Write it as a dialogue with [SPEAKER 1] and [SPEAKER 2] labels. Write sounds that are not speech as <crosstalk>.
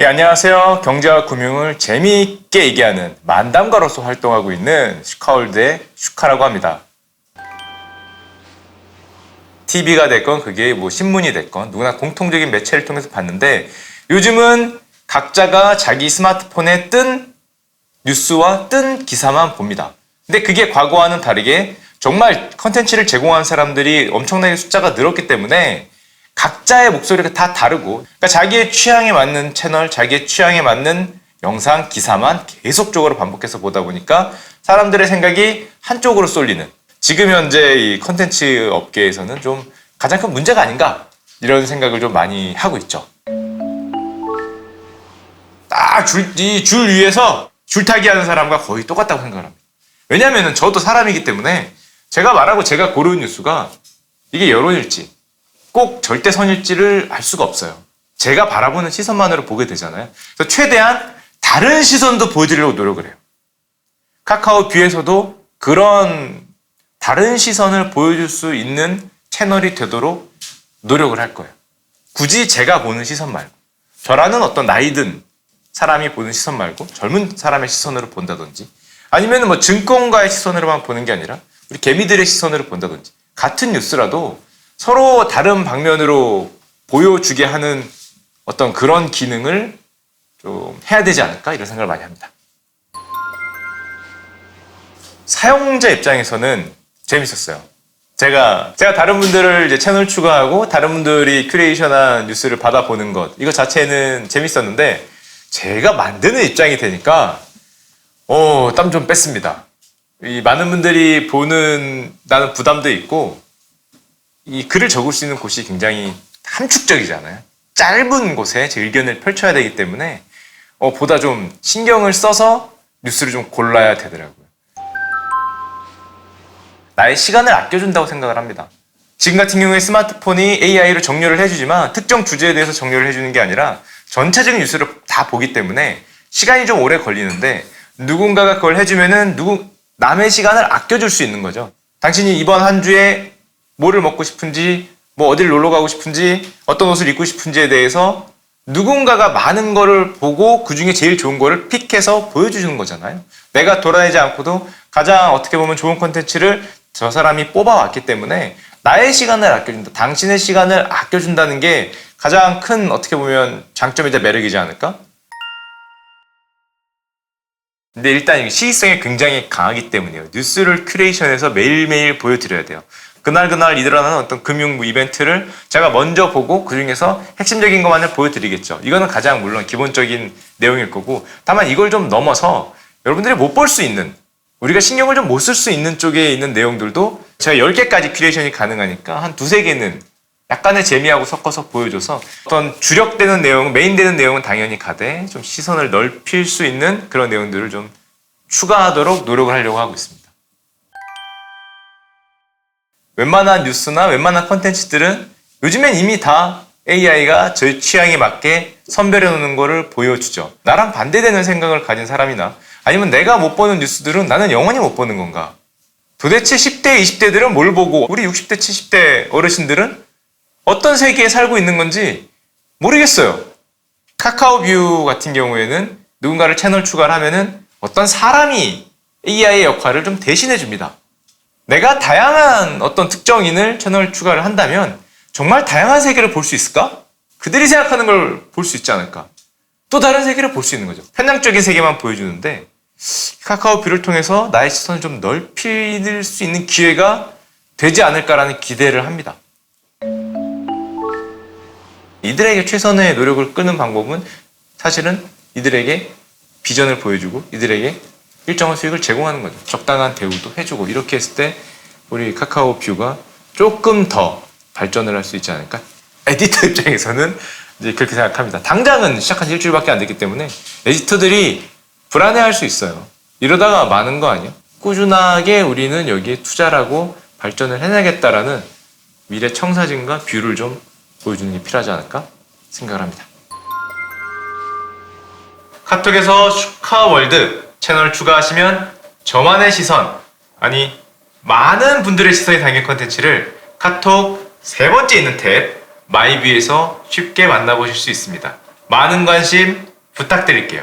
[SPEAKER 1] 예, 안녕하세요. 경제와 금융을 재미있게 얘기하는 만담가로서 활동하고 있는 슈카월드의 슈카라고 합니다. TV가 됐건 그게 뭐 신문이 됐건 누구나 공통적인 매체를 통해서 봤는데 요즘은 각자가 자기 스마트폰에 뜬 뉴스와 뜬 기사만 봅니다. 근데 그게 과거와는 다르게 정말 컨텐츠를 제공하는 사람들이 엄청나게 숫자가 늘었기 때문에 각자의 목소리가 다 다르고 그러니까 자기의 취향에 맞는 채널, 자기의 취향에 맞는 영상, 기사만 계속적으로 반복해서 보다 보니까 사람들의 생각이 한쪽으로 쏠리는 지금 현재 이 컨텐츠 업계에서는 좀 가장 큰 문제가 아닌가 이런 생각을 좀 많이 하고 있죠. 딱 줄, 위에서 줄타기 하는 사람과 거의 똑같다고 생각을 합니다. 왜냐하면 저도 사람이기 때문에 제가 말하고 제가 고르는 뉴스가 이게 여론일지 꼭 절대선일지를 알 수가 없어요. 제가 바라보는 시선만으로 보게 되잖아요. 그래서 최대한 다른 시선도 보여드리려고 노력을 해요. 카카오 뷰에서도 그런 다른 시선을 보여줄 수 있는 채널이 되도록 노력을 할 거예요. 굳이 제가 보는 시선 말고 저라는 어떤 나이든 사람이 보는 시선 말고 젊은 사람의 시선으로 본다든지 아니면 뭐 증권가의 시선으로만 보는 게 아니라 우리 개미들의 시선으로 본다든지 같은 뉴스라도 서로 다른 방면으로 보여주게 하는 어떤 그런 기능을 좀 해야 되지 않을까 이런 생각을 많이 합니다. 사용자 입장에서는 재밌었어요. 제가 제가 다른 분들을 이제 채널 추가하고 다른 분들이 큐레이션한 뉴스를 받아보는 것 이거 자체는 재밌었는데 제가 만드는 입장이 되니까 어, 땀 좀 뺐습니다. 이 많은 분들이 보는 나는 부담도 있고 이 글을 적을 수 있는 곳이 굉장히 함축적이잖아요. 짧은 곳에 제 의견을 펼쳐야 되기 때문에 어, 보다 좀 신경을 써서 뉴스를 좀 골라야 되더라고요. 나의 시간을 아껴준다고 생각을 합니다. 지금 같은 경우에 스마트폰이 AI로 정렬을 해주지만 특정 주제에 대해서 정렬을 해주는 게 아니라 전체적인 뉴스를 다 보기 때문에 시간이 좀 오래 걸리는데 누군가가 그걸 해주면은 누구 남의 시간을 아껴줄 수 있는 거죠. 당신이 이번 한 주에 뭐를 먹고 싶은지, 뭐 어디를 놀러 가고 싶은지, 어떤 옷을 입고 싶은지에 대해서 누군가가 많은 거를 보고 그 중에 제일 좋은 거를 픽해서 보여주는 거잖아요. 내가 돌아다니지 않고도 가장 어떻게 보면 좋은 콘텐츠를 저 사람이 뽑아왔기 때문에 나의 시간을 아껴준다. 당신의 시간을 아껴준다는 게 가장 큰 어떻게 보면 장점이자 매력이지 않을까? 근데 일단 시의성이 굉장히 강하기 때문이에요. 뉴스를 큐레이션해서 매일매일 보여드려야 돼요. 그날 그날 일어나는 어떤 금융 이벤트를 제가 먼저 보고 그 중에서 핵심적인 것만을 보여드리겠죠. 이거는 가장 물론 기본적인 내용일 거고 다만 이걸 좀 넘어서 여러분들이 못 볼 수 있는 우리가 신경을 좀 못 쓸 수 있는 쪽에 있는 내용들도 제가 10개까지 큐레이션이 가능하니까 한 두세 개는 약간의 재미하고 섞어서 보여줘서 어떤 주력되는 내용, 메인되는 내용은 당연히 가되 좀 시선을 넓힐 수 있는 그런 내용들을 좀 추가하도록 노력을 하려고 하고 있습니다. 웬만한 뉴스나 웬만한 컨텐츠들은 요즘엔 이미 다 AI가 저희 취향에 맞게 선별해 놓는 거를 보여주죠. 나랑 반대되는 생각을 가진 사람이나 아니면 내가 못 보는 뉴스들은 나는 영원히 못 보는 건가? 도대체 10대, 20대들은 뭘 보고 우리 60대, 70대 어르신들은 어떤 세계에 살고 있는 건지 모르겠어요. 카카오뷰 같은 경우에는 누군가를 채널 추가를 하면은 어떤 사람이 AI의 역할을 좀 대신해 줍니다. 내가 다양한 어떤 특정인을 채널 추가를 한다면 정말 다양한 세계를 볼 수 있을까? 그들이 생각하는 걸 볼 수 있지 않을까? 또 다른 세계를 볼 수 있는 거죠. 편향적인 세계만 보여주는데 카카오뷰를 통해서 나의 시선을 좀 넓힐 수 있는 기회가 되지 않을까라는 기대를 합니다. 이들에게 최선의 노력을 끄는 방법은 사실은 이들에게 비전을 보여주고 이들에게 일정한 수익을 제공하는 거죠. 적당한 대우도 해주고 이렇게 했을 때 우리 카카오 뷰가 조금 더 발전을 할 수 있지 않을까? 에디터 <laughs> 입장에서는 이제 그렇게 생각합니다. 당장은 시작한 지 일주일밖에 안 됐기 때문에 에디터들이 불안해할 수 있어요. 이러다가 많은 거 아니야? 꾸준하게 우리는 여기에 투자를 하고 발전을 해내겠다라는 미래 청사진과 뷰를 좀 보여주는 게 필요하지 않을까 생각을 합니다. 카톡에서 슈카월드 채널 추가하시면 저만의 시선, 아니 많은 분들의 시선이 담긴 컨텐츠를 카톡 세 번째 있는 탭 마이뷰에서 쉽게 만나보실 수 있습니다. 많은 관심 부탁드릴게요.